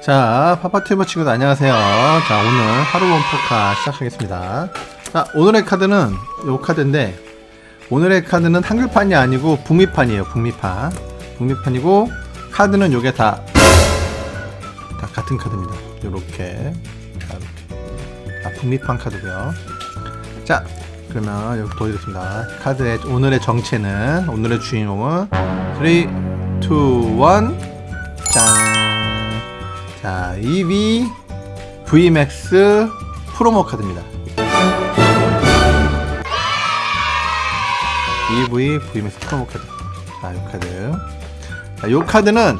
자, 파파튜버 친구들 안녕하세요. 자, 오늘 하루 원 포카 시작하겠습니다. 자, 오늘의 카드는 요 카드인데, 오늘의 카드는 한글판이 아니고 북미판이에요, 북미판. 북미판이고, 카드는 요게 다, 다 같은 카드입니다. 요렇게. 자, 이렇게. 아, 북미판 카드고요 자, 그러면 여기 보여드리겠습니다. 카드의 오늘의 정체는, 오늘의 주인공은 3, 2, 1, 짠! 자, EV VMAX 프로모 카드입니다. EV VMAX 프로모 카드. 자, 이 카드. 자, 이 카드는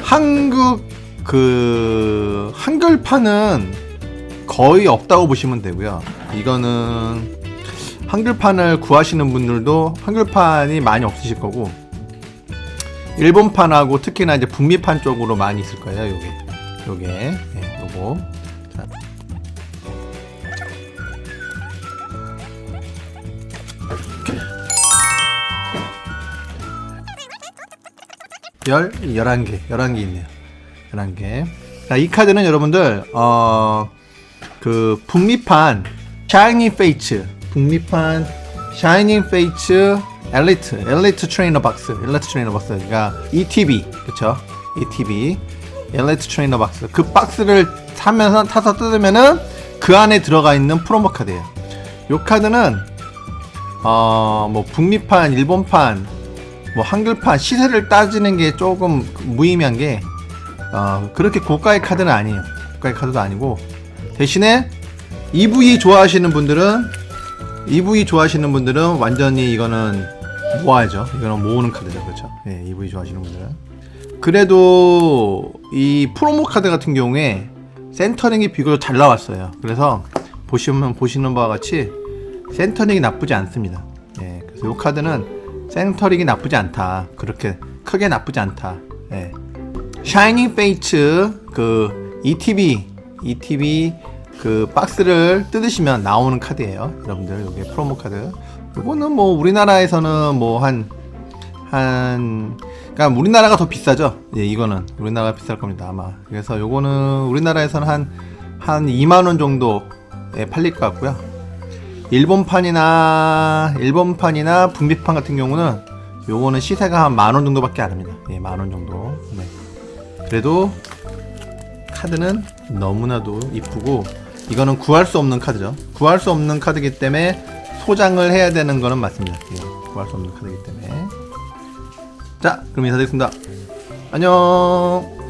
한국 그 한글판은 거의 없다고 보시면 되고요. 이거는 한글판을 구하시는 분들도 한글판이 많이 없으실 거고 일본판하고 특히나 이제 북미판 쪽으로 많이 있을 거예요. 요게 요게 예, 요거. 자. 열 11개 11개 있네요. 11개. 자, 이 카드는 여러분들 어 그 북미판 샤이닝 페이츠 북미판 샤이닝 페이츠 엘리트 엘리트 트레이너 박스 엘리트 트레이너 박스가 ETB 그쵸 ETB 엘리트 트레이너 박스 그 박스를 사면서 타서 뜯으면은 그 안에 들어가 있는 프로모 카드예요 요 카드는 어 뭐 북미판 일본판 뭐 한글판 시세를 따지는 게 조금 무의미한 게 어, 그렇게 고가의 카드는 아니에요. 고가의 카드도 아니고 대신에 EV 좋아하시는 분들은 EV 좋아하시는 분들은 완전히 이거는 모아야죠. 이거는 모으는 카드죠, 그렇죠? 예, EV 좋아하시는 분들은 그래도 이 프로모 카드 같은 경우에 센터링이 비교적 잘 나왔어요. 그래서 보시면 보시는 바와 같이 센터링이 나쁘지 않습니다. 예, 그래서 이 카드는 센터링이 나쁘지 않다. 그렇게 크게 나쁘지 않다. 예. 샤이닝 페이츠 그 ETB ETB 그 박스를 뜯으시면 나오는 카드예요. 여러분들 여기 프로모 카드. 이거는 뭐 우리나라에서는 뭐 한 한 그러니까 우리나라가 더 비싸죠. 예, 이거는 우리나라가 비쌀 겁니다 아마. 그래서 요거는 우리나라에서는 한한 2만 원 정도에 팔릴 것 같고요. 일본판이나 일본판이나 북미판 같은 경우는 요거는 시세가 한 만 원 정도밖에 안 합니다. 예, 만 원 정도. 네. 그래도 카드는 너무나도 이쁘고 이거는 구할 수 없는 카드죠. 구할 수 없는 카드이기 때문에 소장을 해야 되는 거는 맞습니다. 예, 구할 수 없는 카드이기 때문에. 자, 그럼 인사드리겠습니다. 안녕.